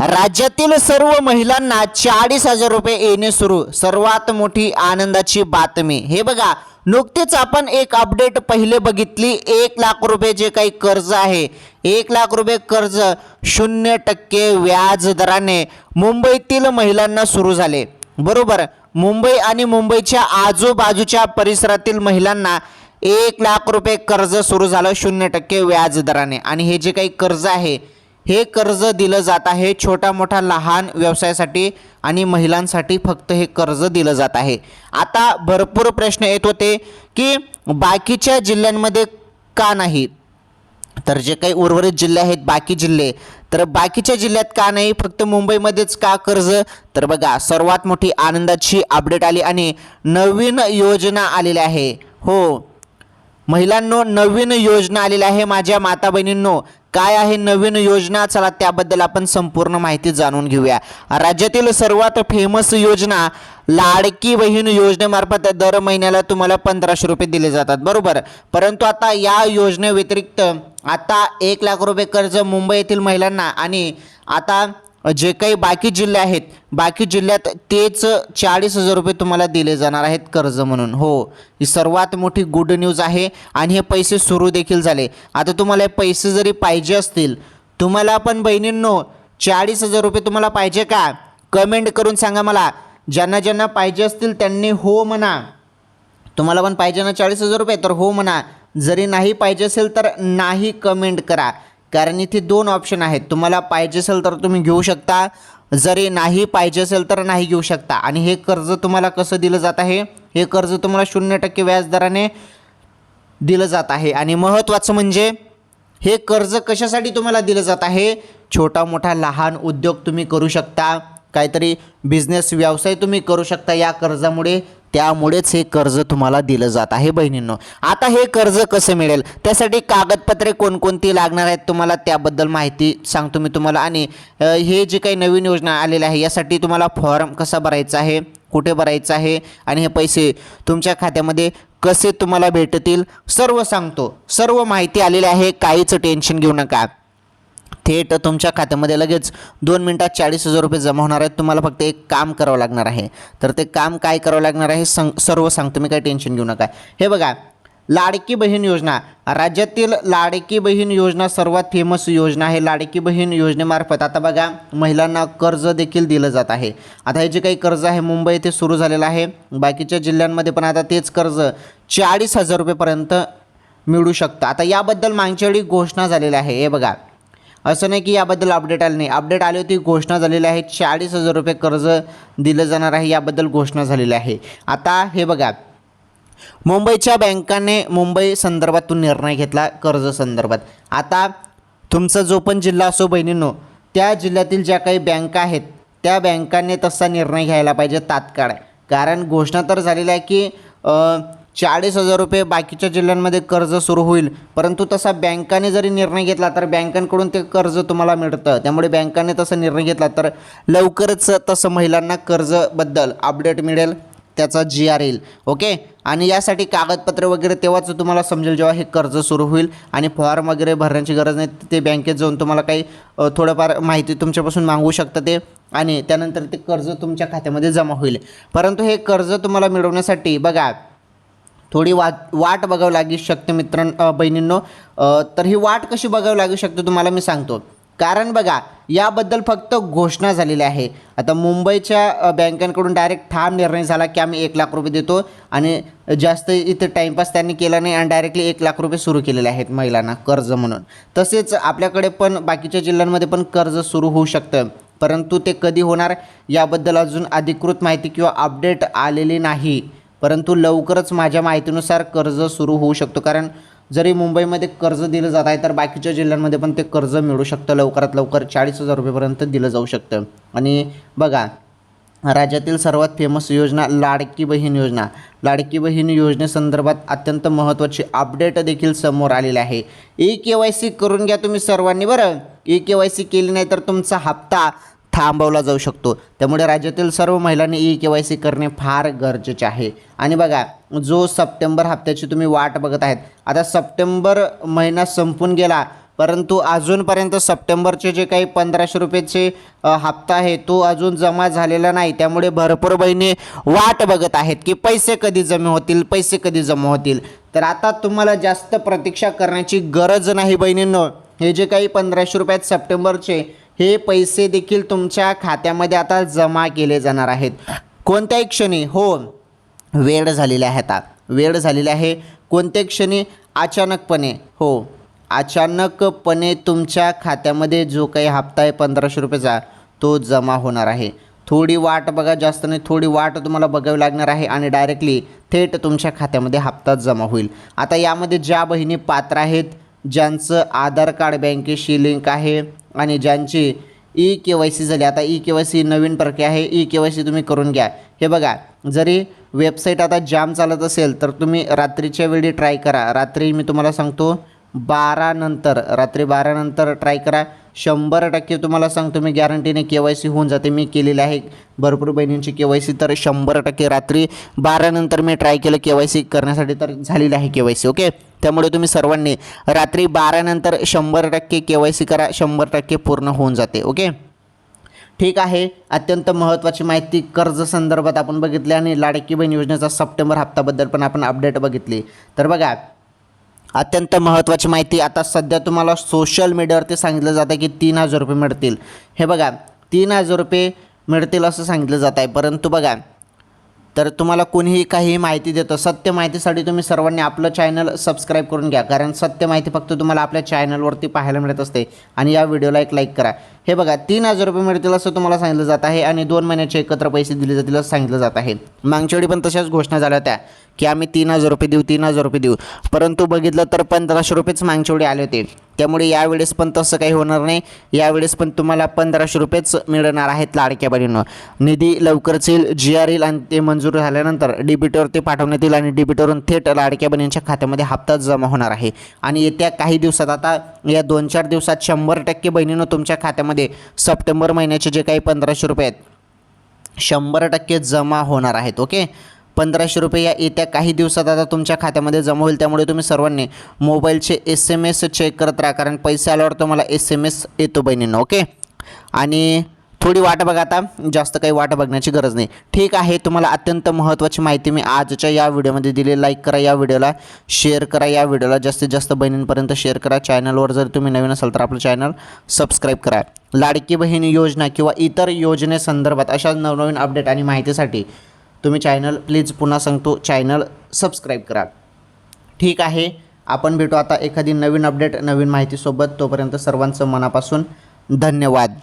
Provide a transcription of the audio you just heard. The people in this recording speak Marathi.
राज्यातील सर्व महिलांना चाळीस हजार रुपये येणे सुरू. सर्वात मोठी आनंदाची बातमी. हे बघा नुकतेच आपण एक अपडेट पहिले बघितली. एक लाख रुपये जे काही कर्ज आहे एक लाख रुपये कर्ज शून्य टक्के व्याज दराने मुंबईतील महिलांना सुरू झाले. बरोबर मुंबई आणि मुंबईच्या आजूबाजूच्या परिसरातील महिलांना एक लाख रुपये कर्ज सुरू झालं शून्य टक्के व्याज दराने. आणि हे जे काही कर्ज आहे हे कर्ज दिलं जात आहे. छोटा मोठा लहान व्यवसायासाठी आणि महिलांसाठी फक्त हे कर्ज दिलं जात आहे. आता भरपूर प्रश्न येत होते की बाकीच्या जिल्ह्यांमध्ये का नाही? तर जे काही उर्वरित जिल्हे आहेत बाकी जिल्हे तर बाकीच्या जिल्ह्यात का नाही? फक्त मुंबईमध्येच का कर्ज? तर बघा सर्वात मोठी आनंदाची अपडेट आली आणि नवीन योजना आलेली आहे. हो. महिलांनो नवीन योजना आलेली आहे माझ्या माता बहिणींनो काय आहे नवीन योजना? चला त्याबद्दल आपण संपूर्ण माहिती जाणून घेऊया. राज्यातील सर्वात फेमस योजना लाडकी बहीण योजनेमार्फत दर महिन्याला तुम्हाला पंधराशे रुपये दिले जातात. बरोबर? परंतु आता या योजनेव्यतिरिक्त आता एक लाख रुपये कर्ज मुंबई येथील महिलांना आणि आता जे काही बाकी जिल्हे आहेत बाकी जिल्ह्यात तेच चाळीस हजार रुपये तुम्हाला दिले जाणार आहेत कर्ज म्हणून. हो ही सर्वात मोठी गुड न्यूज आहे आणि हे पैसे सुरू देखील झाले. आता तुम्हाला हे पैसे जरी पाहिजे असतील तुम्हाला पण बहिणींनो चाळीस हजार रुपये तुम्हाला पाहिजे का? कमेंट करून सांगा मला. ज्यांना ज्यांना पाहिजे असतील त्यांनी हो म्हणा. तुम्हाला पण पाहिजे ना चाळीस हजार रुपये? तर हो म्हणा. जरी नाही पाहिजे असेल तर नाही कमेंट करा. कारण इथे दोन ऑप्शन आहेत. तुम्हाला पाहिजे असेल तर तुम्ही घेऊ शकता. जरी नाही पाहिजे असेल तर नाही घेऊ शकता. आणि हे कर्ज तुम्हाला कसं दिलं जात आहे? हे कर्ज तुम्हाला शून्य टक्के व्याजदराने दिलं जात आहे. आणि महत्त्वाचं म्हणजे हे कर्ज कशासाठी तुम्हाला दिलं जात आहे? छोटा मोठा लहान उद्योग तुम्ही करू शकता. काहीतरी बिझनेस व्यवसाय तुम्ही करू शकता या कर्जामुळे. त्यामुळेच हे कर्ज तुम्हाला दिलं जात आहे बहिणींनो. आता हे कर्ज कसं मिळेल? त्यासाठी कागदपत्रे कोणकोणती लागणार आहेत तुम्हाला? त्याबद्दल माहिती सांगतो मी तुम्हाला. आणि हे जे काही नवीन योजना आलेल्या आहे यासाठी तुम्हाला फॉर्म कसा भरायचा आहे कुठे भरायचं आहे आणि हे पैसे तुमच्या खात्यामध्ये कसे तुम्हाला भेटतील? सर्व सांगतो. सर्व माहिती आलेली आहे काहीच टेन्शन घेऊ नका. थेट तुमच्या खात्यामध्ये लगेच दोन मिनटात चाळीस हजार रुपये जमा होणार आहेत. तुम्हाला फक्त एक काम करावं लागणार आहे. तर ते काम काय करावं लागणार आहे सं सर्व सांगतो. मी काही टेन्शन घेऊ नका. हे बघा लाडकी बहीण योजना. राज्यातील लाडकी बहीण योजना सर्वात फेमस योजना आहे. लाडकी बहीण योजनेमार्फत आता बघा महिलांना कर्ज देखील दिलं जात आहे. आता हे जे काही कर्ज आहे मुंबई येथे सुरू झालेलं आहे. बाकीच्या जिल्ह्यांमध्ये पण आता तेच कर्ज चाळीस हजार रुपयेपर्यंत मिळू शकतं. आता याबद्दल मागच्या वेळी घोषणा झालेली आहे. हे बघा असं नाही की याबद्दल अपडेट आलं नाही. अपडेट आली होती घोषणा झालेली आहे चाळीस हजार रुपये कर्ज दिलं जाणार आहे याबद्दल घोषणा झालेली आहे. आता हे बघा मुंबईच्या बँकाने मुंबई संदर्भातून निर्णय घेतला कर्ज संदर्भात. आता तुमचा जो पण जिल्हा असो बहिणींनो त्या जिल्ह्यातील ज्या काही बँका आहेत त्या बँकांनी तसा निर्णय घ्यायला पाहिजे तात्काळ. कारण घोषणा तर झालेली आहे की चाळीस हजार रुपये बाकीच्या जिल्ह्यांमध्ये कर्ज सुरू होईल. परंतु तसा बँकाने जरी निर्णय घेतला तर बँकांकडून ते कर्ज तुम्हाला मिळतं. त्यामुळे बँकाने तसा निर्णय घेतला तर लवकरच तसं महिलांना कर्जबद्दल अपडेट मिळेल त्याचा जी आर येईल. ओके? आणि यासाठी कागदपत्र वगैरे तेव्हाच तुम्हाला समजेल जेव्हा हे कर्ज सुरू होईल. आणि फॉर्म वगैरे भरण्याची गरज नाही ते बँकेत जाऊन तुम्हाला काही थोडंफार माहिती तुमच्यापासून मागू शकतं ते. आणि त्यानंतर ते कर्ज तुमच्या खात्यामध्ये जमा होईल. परंतु हे कर्ज तुम्हाला मिळवण्यासाठी बघा थोडी वाट वाट बघावं लागू शकते मित्रां बहिणींनो. तर ही वाट कशी बघावं लागू शकते तुम्हाला मी सांगतो. कारण बघा याबद्दल फक्त घोषणा झालेली आहे. आता मुंबईच्या बँकांकडून डायरेक्ट ठाम निर्णय झाला की आम्ही एक लाख रुपये देतो आणि जास्त इथे टाईमपास त्यांनी केला नाही आणि डायरेक्टली एक लाख रुपये सुरू केलेले आहेत महिलांना कर्ज म्हणून. तसेच आपल्याकडे पण बाकीच्या जिल्ह्यांमध्ये पण कर्ज सुरू होऊ शकतं. परंतु ते कधी होणार याबद्दल अजून अधिकृत माहिती किंवा अपडेट आलेली नाही. परंतु लवकरच माझ्या माहितीनुसार कर्ज सुरू होऊ शकतो. कारण जरी मुंबईमध्ये कर्ज दिलं जात आहे तर बाकीच्या जिल्ह्यांमध्ये पण ते कर्ज मिळू शकतं. लवकरात लवकर चाळीस हजार रुपयेपर्यंत दिलं जाऊ शकतं. आणि बघा राज्यातील सर्वात फेमस योजना लाडकी बहीण योजना. लाडकी बहीण योजनेसंदर्भात अत्यंत महत्त्वाची अपडेट देखील समोर आलेली आहे. ई के वाय सी करून घ्या तुम्ही सर्वांनी बरं. ई के वाय सी केली नाही तर तुमचा हप्ता थांबवला जाऊ शकतो. त्यामुळे राज्यातील सर्व महिलांनी ई के वाय सी करणे फार गरजेचे आहे. आणि बघा जो सप्टेंबर हप्त्याची तुम्ही वाट बघत आहेत आता सप्टेंबर महिना संपून गेला परंतु अजूनपर्यंत सप्टेंबरचे जे काही पंधराशे रुपयेचे हप्ता आहे तो अजून जमा झालेला नाही. त्यामुळे भरपूर बहिणी वाट बघत आहेत की पैसे कधी जमा होतील पैसे कधी जमा होतील. तर आता तुम्हाला जास्त प्रतीक्षा करण्याची गरज नाही बहिणींनो. हे जे काही पंधराशे रुपयात सप्टेंबरचे हे पैसे देखील तुमच्या खात्यामध्ये आता जमा केले जाणार आहेत. कोणत्याही क्षणी हो वेळ झालेली आहे आता. वेळ झालेली आहे. कोणत्याही क्षणी अचानकपणे हो अचानकपणे तुमच्या खात्यामध्ये जो काही हप्ता आहे पंधराशे रुपयाचा तो जमा होणार आहे. थोडी वाट बघा जास्त नाही थोडी वाट तुम्हाला बघावी लागणार आहे आणि डायरेक्टली थेट तुमच्या खात्यामध्ये हप्ता जमा होईल. आता यामध्ये ज्या बहिणी पात्र आहेत ज्यांचं आधार कार्ड बँकेशी लिंक आहे आणि ज्यांची ई के वाय सी झाली आता ई के वाय सी नवीन प्रक्रिया आहे ई के वाय सी तुम्ही करून घ्या. हे बघा जरी वेबसाईट आता जाम चालत असेल तर तुम्ही रात्रीच्या वेळी ट्राय करा. रात्री मी तुम्हाला सांगतो बारानंतर रात्री बारानंतर ट्राय करा. शंभर टक्के तुम्हाला सांगतो मी गॅरंटीने के वाय सी होऊन जाते. मी केलेली आहे भरपूर बहिणींची के वाय सी तर शंभर टक्के रात्री बारानंतर मी ट्राय केलं के वाय सी करण्यासाठी तर झालेली आहे के वाय सी ओके? त्यामुळे तुम्ही सर्वांनी रात्री बारानंतर शंभर टक्के के वाय सी करा शंभर टक्के पूर्ण होऊन जाते ओके? ठीक आहे अत्यंत महत्त्वाची माहिती कर्ज संदर्भात आपण बघितली आणि लाडकी बहीण योजनेचा सप्टेंबर हप्त्याबद्दल पण आपण अपडेट बघितली. तर बघा अत्यंत महत्त्वाची माहिती आता सध्या तुम्हाला सोशल मीडियावरती सांगितलं जातं की तीन हजार रुपये मिळतील. हे बघा तीन हजार रुपये मिळतील असं सांगितलं जात आहे परंतु बघा तर तुम्हाला कोणीही काही माहिती देतं. सत्य माहितीसाठी तुम्ही सर्वांनी आपलं चॅनल सबस्क्राईब करून घ्या. कारण सत्य माहिती फक्त तुम्हाला आपल्या चॅनलवरती पाहायला मिळत असते. आणि या व्हिडिओला एक लाईक करा. हे बघा तीन हजार रुपये मिळतील असं तुम्हाला सांगितलं जात आहे आणि दोन महिन्याचे एकत्र पैसे दिले जातील असं सांगितलं जात आहे. मागच्या वेळी पण तशाच घोषणा झाल्या होत्या की आम्ही तीन हजार रुपये देऊ तीन हजार रुपये देऊ. परंतु बघितलं तर पंधराशे रुपयेच मागच्या वेळी आले होते. त्यामुळे यावेळेस पण तसं काही होणार नाही. यावेळेस पण तुम्हाला पंधराशे रुपयेच मिळणार आहेत लाडक्या बहिणींनो. निधी लवकरच येईल. जी आर येईल आणि ते मंजूर झाल्यानंतर डीबीटीवरती पाठवण्यात येईल आणि डीबीटीवरून थेट लाडक्या बहिणींच्या खात्यामध्ये हप्ता जमा होणार आहे. आणि येत्या काही दिवसात आता या दोन चार दिवसात शंभर टक्के बहिणीनं तुमच्या खात्यामध्ये सप्टेंबर महिन्याचे जे काही पंधराशे रुपये आहेत शंभर टक्के जमा होणार आहेत ओके? पंधराशे रुपये या येत्या काही दिवसात आता तुमच्या खात्यामध्ये जमा होईल त्यामुळे तुम्ही सर्वांनी मोबाईलचे एस एम एस चेक करत राहा कारण पैसे आल्यावर तुम्हाला एस एम एस येतो बहिणींना ओके? आणि थोडी वाट बघा आता. जास्त काही वाट बघण्याची गरज नाही. ठीक आहे तुम्हाला अत्यंत महत्त्वाची माहिती मी आजच्या या व्हिडिओमध्ये दिली. लाईक करा या व्हिडिओला. शेअर करा या व्हिडिओला. जास्तीत जास्त बहिणींपर्यंत शेअर करा. चॅनलवर जर तुम्ही नवीन असाल तर आपलं चॅनल सबस्क्राईब करा. लाडकी बहीण योजना किंवा इतर योजनेसंदर्भात अशा नवनवीन अपडेट आणि माहितीसाठी तुम्ही चॅनल प्लीज पुन्हा सांगतो चॅनल सबस्क्राईब करा. ठीक आहे आपण भेटू आता एखादी नवीन अपडेट नवीन माहितीसोबत. तोपर्यंत सर्वांचं मनापासून धन्यवाद.